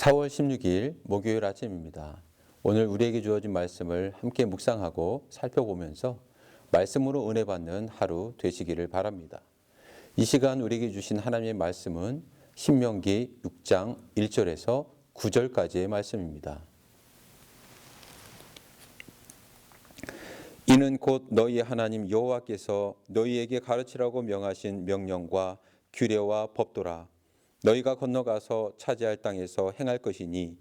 4월 16일 목요일 아침입니다. 오늘 우리에게 주어진 말씀을 함께 묵상하고 살펴보면서 말씀으로 은혜 받는 하루 되시기를 바랍니다. 이 시간 우리에게 주신 하나님의 말씀은 신명기 6장 1절에서 9절까지의 말씀입니다. 이는 곧 너희 하나님 여호와께서 너희에게 가르치라고 명하신 명령과 규례와 법도라 너희가 건너가서 차지할 땅에서 행할 것이니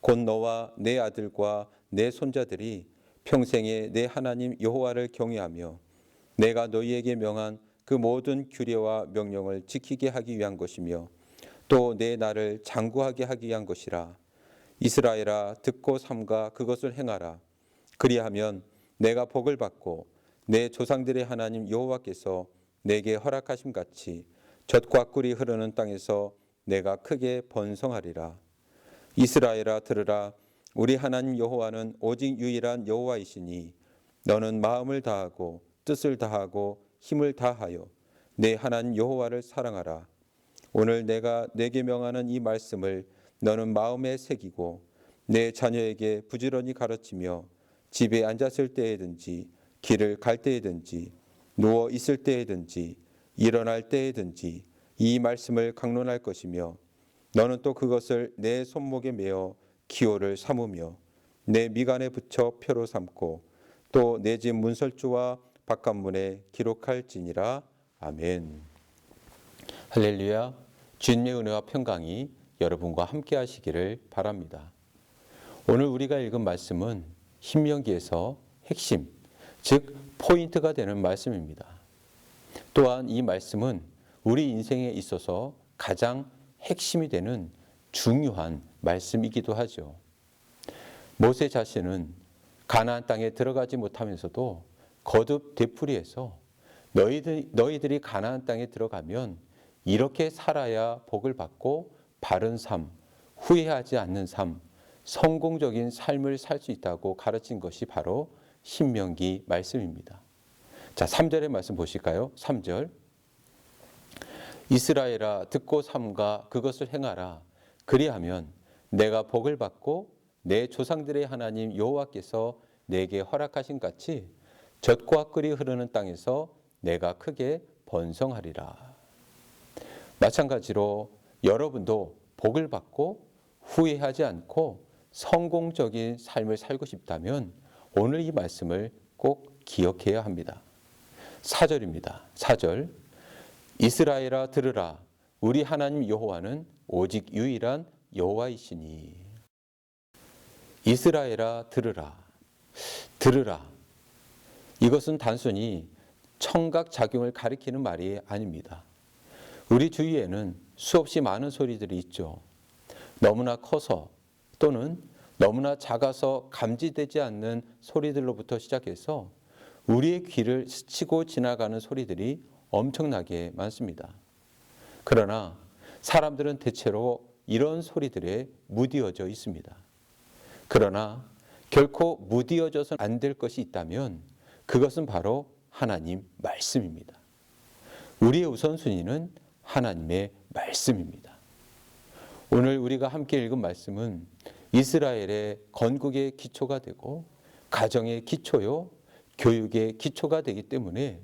곧 너와 내 아들과 내 손자들이 평생에 내 하나님 여호와를 경외하며 내가 너희에게 명한 그 모든 규례와 명령을 지키게 하기 위한 것이며 또 내 나를 장구하게 하기 위한 것이라. 이스라엘아 듣고 삼가 그것을 행하라. 그리하면 내가 복을 받고 내 조상들의 하나님 여호와께서 내게 허락하심 같이 젖과 꿀이 흐르는 땅에서 내가 크게 번성하리라. 이스라엘아 들으라 우리 하나님 여호와는 오직 유일한 여호와이시니 너는 마음을 다하고 뜻을 다하고 힘을 다하여 내 하나님 여호와를 사랑하라. 오늘 내가 내게 명하는 이 말씀을 너는 마음에 새기고 내 자녀에게 부지런히 가르치며 집에 앉았을 때에든지 길을 갈 때에든지 누워 있을 때에든지 일어날 때에든지 이 말씀을 강론할 것이며 너는 또 그것을 내 손목에 메어 기호를 삼으며 내 미간에 붙여 표로 삼고 또 내 집 문설주와 바깥문에 기록할지니라 아멘. 할렐루야. 주님의 은혜와 평강이 여러분과 함께 하시기를 바랍니다. 오늘 우리가 읽은 말씀은 신명기에서 핵심, 즉 포인트가 되는 말씀입니다. 또한 이 말씀은 우리 인생에 있어서 가장 핵심이 되는 중요한 말씀이기도 하죠. 모세 자신은 가나안 땅에 들어가지 못하면서도 거듭 되풀이해서 너희들, 너희들이 가나안 땅에 들어가면 이렇게 살아야 복을 받고 바른 삶, 후회하지 않는 삶, 성공적인 삶을 살 수 있다고 가르친 것이 바로 신명기 말씀입니다. 자, 3절의 말씀 보실까요? 3절. 이스라엘아 듣고 삼가 그것을 행하라. 그리하면 내가 복을 받고 내 조상들의 하나님 여호와께서 내게 허락하신 같이 젖과 꿀이 흐르는 땅에서 내가 크게 번성하리라. 마찬가지로 여러분도 복을 받고 후회하지 않고 성공적인 삶을 살고 싶다면 오늘 이 말씀을 꼭 기억해야 합니다. 4절입니다. 4절. 이스라엘아 들으라 우리 하나님 여호와는 오직 유일한 여호와이시니 이스라엘아 들으라 들으라 이것은 단순히 청각 작용을 가리키는 말이 아닙니다. 우리 주위에는 수없이 많은 소리들이 있죠. 너무나 커서 또는 너무나 작아서 감지되지 않는 소리들로부터 시작해서 우리의 귀를 스치고 지나가는 소리들이 엄청나게 많습니다. 그러나 사람들은 대체로 이런 소리들에 무디어져 있습니다. 그러나 결코 무디어져서는 안될 것이 있다면 그것은 바로 하나님 말씀입니다. 우리의 우선순위는 하나님의 말씀입니다. 오늘 우리가 함께 읽은 말씀은 이스라엘의 건국의 기초가 되고 가정의 기초요, 교육의 기초가 되기 때문에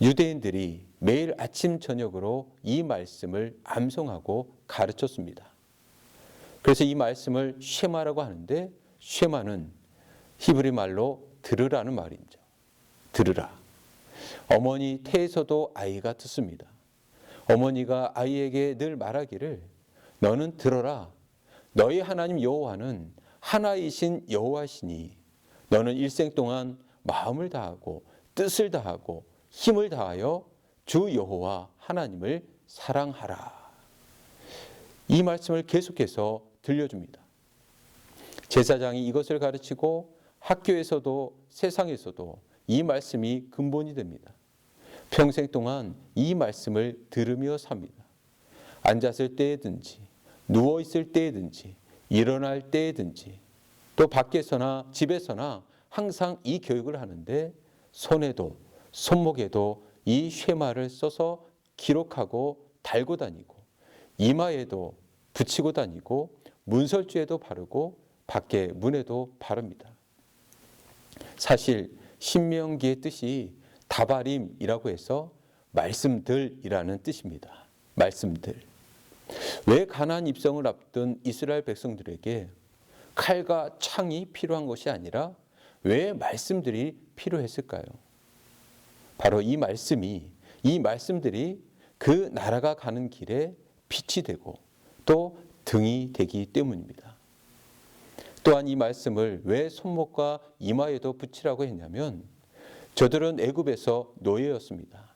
유대인들이 매일 아침 저녁으로 이 말씀을 암송하고 가르쳤습니다. 그래서 이 말씀을 쉐마라고 하는데 쉐마는 히브리 말로 들으라는 말입니다. 들으라. 어머니 태에서도 아이가 듣습니다. 어머니가 아이에게 늘 말하기를 너는 들어라. 너희 하나님 여호와는 하나이신 여호와시니 너는 일생 동안 마음을 다하고 뜻을 다하고 힘을 다하여 주 여호와 하나님을 사랑하라. 이 말씀을 계속해서 들려줍니다. 제사장이 이것을 가르치고 학교에서도 세상에서도 이 말씀이 근본이 됩니다. 평생 동안 이 말씀을 들으며 삽니다. 앉았을 때든지 누워 있을 때든지 일어날 때든지 또 밖에서나 집에서나 항상 이 교육을 하는데 손에도 손목에도 이 쉐마를 써서 기록하고 달고 다니고 이마에도 붙이고 다니고 문설주에도 바르고 밖에 문에도 바릅니다. 사실 신명기의 뜻이 다바림이라고 해서 말씀들이라는 뜻입니다. 말씀들. 왜 가나안 입성을 앞둔 이스라엘 백성들에게 칼과 창이 필요한 것이 아니라 왜 말씀들이 필요했을까요? 바로 이 말씀이 이 말씀들이 그 나라가 가는 길에 빛이 되고 또 등이 되기 때문입니다. 또한 이 말씀을 왜 손목과 이마에도 붙이라고 했냐면 저들은 애굽에서 노예였습니다.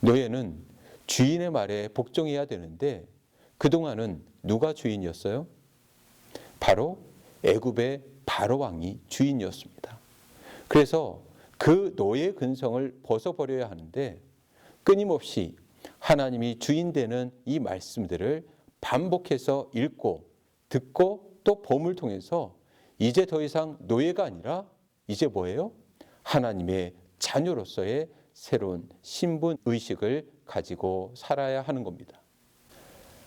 노예는 주인의 말에 복종해야 되는데 그동안은 누가 주인이었어요? 바로 애굽의 바로 왕이 주인이었습니다. 그래서 그 노예 근성을 벗어버려야 하는데 끊임없이 하나님이 주인 되는 이 말씀들을 반복해서 읽고 듣고 또 봄을 통해서 이제 더 이상 노예가 아니라 이제 뭐예요? 하나님의 자녀로서의 새로운 신분 의식을 가지고 살아야 하는 겁니다.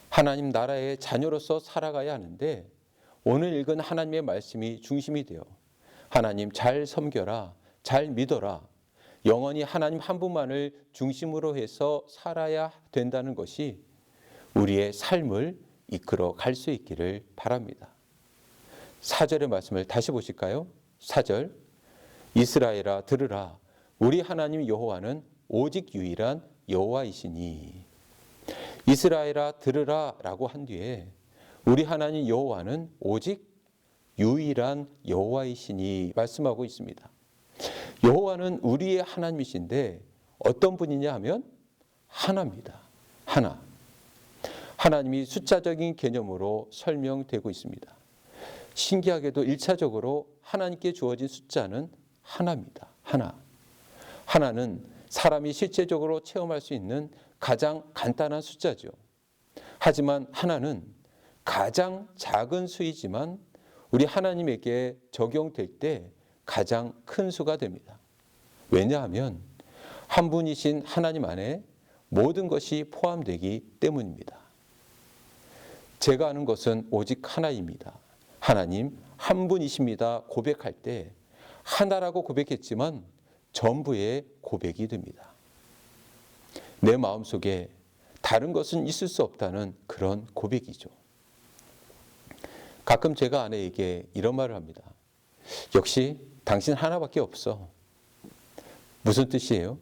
하나님 나라의 자녀로서 살아가야 하는데 오늘 읽은 하나님의 말씀이 중심이 되어 하나님 잘 섬겨라, 잘 믿어라, 영원히 하나님 한 분만을 중심으로 해서 살아야 된다는 것이 우리의 삶을 이끌어 갈 수 있기를 바랍니다. 사절의 말씀을 다시 보실까요? 사절 이스라엘아 들으라 우리 하나님 여호와는 오직 유일한 여호와이시니 이스라엘아 들으라라고 한 뒤에 우리 하나님 여호와는 오직 유일한 여호와이시니 말씀하고 있습니다. 여호와는 우리의 하나님이신데 어떤 분이냐 하면 하나입니다. 하나. 하나님이 숫자적인 개념으로 설명되고 있습니다. 신기하게도 1차적으로 하나님께 주어진 숫자는 하나입니다. 하나. 하나는 사람이 실제적으로 체험할 수 있는 가장 간단한 숫자죠. 하지만 하나는 가장 작은 수이지만 우리 하나님에게 적용될 때 가장 큰 수가 됩니다. 왜냐하면 한 분이신 하나님 안에 모든 것이 포함되기 때문입니다. 제가 아는 것은 오직 하나입니다. 하나님 한 분이십니다. 고백할 때 하나라고 고백했지만 전부의 고백이 됩니다. 내 마음속에 다른 것은 있을 수 없다는 그런 고백이죠. 가끔 제가 아내에게 이런 말을 합니다. 역시 당신 하나밖에 없어. 무슨 뜻이에요?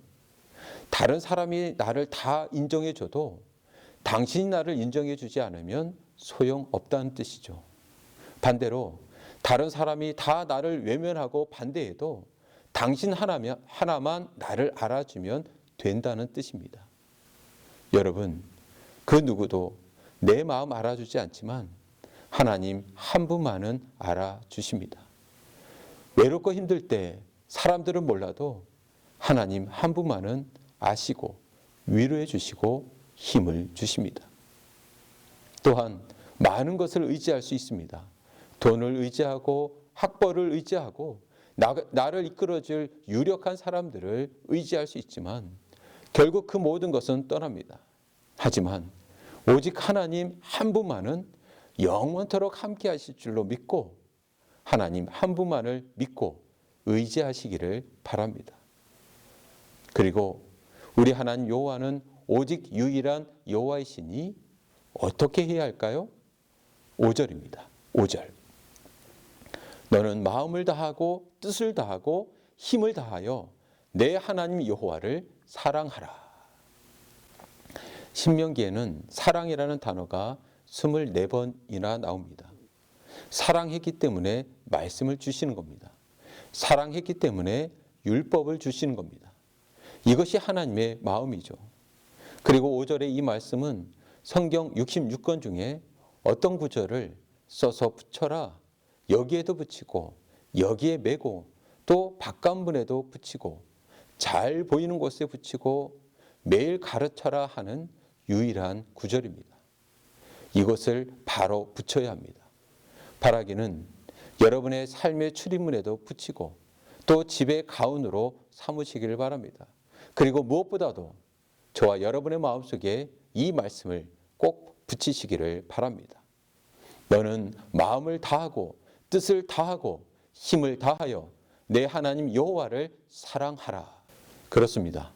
다른 사람이 나를 다 인정해줘도 당신이 나를 인정해주지 않으면 소용없다는 뜻이죠. 반대로 다른 사람이 다 나를 외면하고 반대해도 당신 하나면, 하나만 나를 알아주면 된다는 뜻입니다. 여러분, 그 누구도 내 마음 알아주지 않지만 하나님 한 분만은 알아주십니다. 외롭고 힘들 때 사람들은 몰라도 하나님 한 분만은 아시고 위로해 주시고 힘을 주십니다. 또한 많은 것을 의지할 수 있습니다. 돈을 의지하고 학벌을 의지하고 나, 를 이끌어줄 유력한 사람들을 의지할 수 있지만 결국 그 모든 것은 떠납니다. 하지만 오직 하나님 한 분만은 영원토록 함께 하실 줄로 믿고 하나님 한 분만을 믿고 의지하시기를 바랍니다. 그리고 우리 하나님 여호와는 오직 유일한 여호와이시니 어떻게 해야 할까요? 5절입니다. 5절. 너는 마음을 다하고 뜻을 다하고 힘을 다하여 내 하나님 여호와를 사랑하라. 신명기에는 사랑이라는 단어가 24번이나 나옵니다. 사랑했기 때문에 말씀을 주시는 겁니다. 사랑했기 때문에 율법을 주시는 겁니다. 이것이 하나님의 마음이죠. 그리고 5절의 이 말씀은 성경 66권 중에 어떤 구절을 써서 붙여라. 여기에도 붙이고 여기에 매고 또 바깥문에도 붙이고 잘 보이는 곳에 붙이고 매일 가르쳐라 하는 유일한 구절입니다. 이것을 바로 붙여야 합니다. 바라기는 여러분의 삶의 출입문에도 붙이고 또 집의 가운으로 삼으시기를 바랍니다. 그리고 무엇보다도 저와 여러분의 마음속에 이 말씀을 꼭 붙이시기를 바랍니다. 너는 마음을 다하고 뜻을 다하고 힘을 다하여 내 하나님 여호와를 사랑하라. 그렇습니다.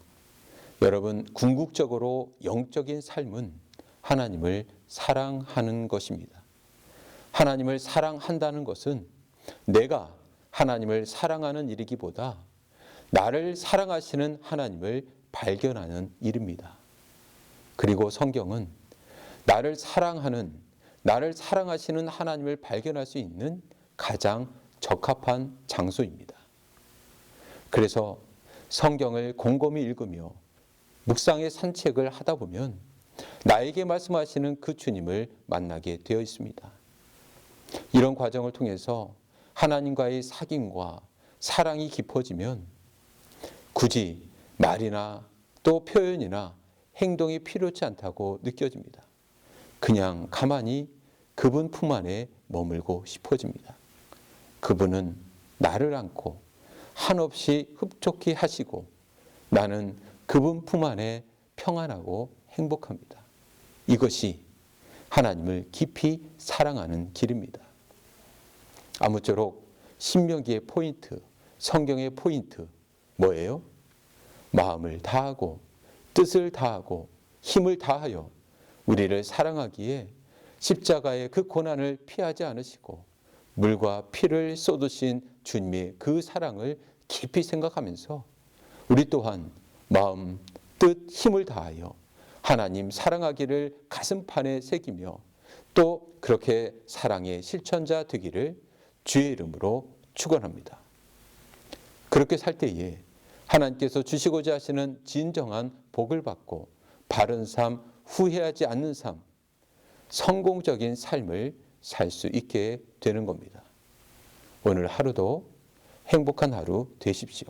여러분 궁극적으로 영적인 삶은 하나님을 사랑하는 것입니다. 하나님을 사랑한다는 것은 내가 하나님을 사랑하는 일이기보다 나를 사랑하시는 하나님을 발견하는 일입니다. 그리고 성경은 나를 사랑하는 나를 사랑하시는 하나님을 발견할 수 있는 가장 적합한 장소입니다. 그래서 성경을 곰곰이 읽으며 묵상의 산책을 하다 보면 나에게 말씀하시는 그 주님을 만나게 되어 있습니다. 이런 과정을 통해서 하나님과의 사귐과 사랑이 깊어지면 굳이 말이나 또 표현이나 행동이 필요치 않다고 느껴집니다. 그냥 가만히 그분 품 안에 머물고 싶어집니다. 그분은 나를 안고 한없이 흡족히 하시고 나는 그분 품 안에 평안하고 행복합니다. 이것이 하나님을 깊이 사랑하는 길입니다. 아무쪼록 신명기의 포인트, 성경의 포인트 뭐예요? 마음을 다하고 뜻을 다하고 힘을 다하여 우리를 사랑하기에 십자가의 그 고난을 피하지 않으시고 물과 피를 쏟으신 주님의 그 사랑을 깊이 생각하면서 우리 또한 마음, 뜻, 힘을 다하여 하나님 사랑하기를 가슴판에 새기며 또 그렇게 사랑의 실천자 되기를 주의 이름으로 축원합니다. 그렇게 살 때에 하나님께서 주시고자 하시는 진정한 복을 받고 바른 삶, 후회하지 않는 삶, 성공적인 삶을 살 수 있게 되는 겁니다. 오늘 하루도 행복한 하루 되십시오.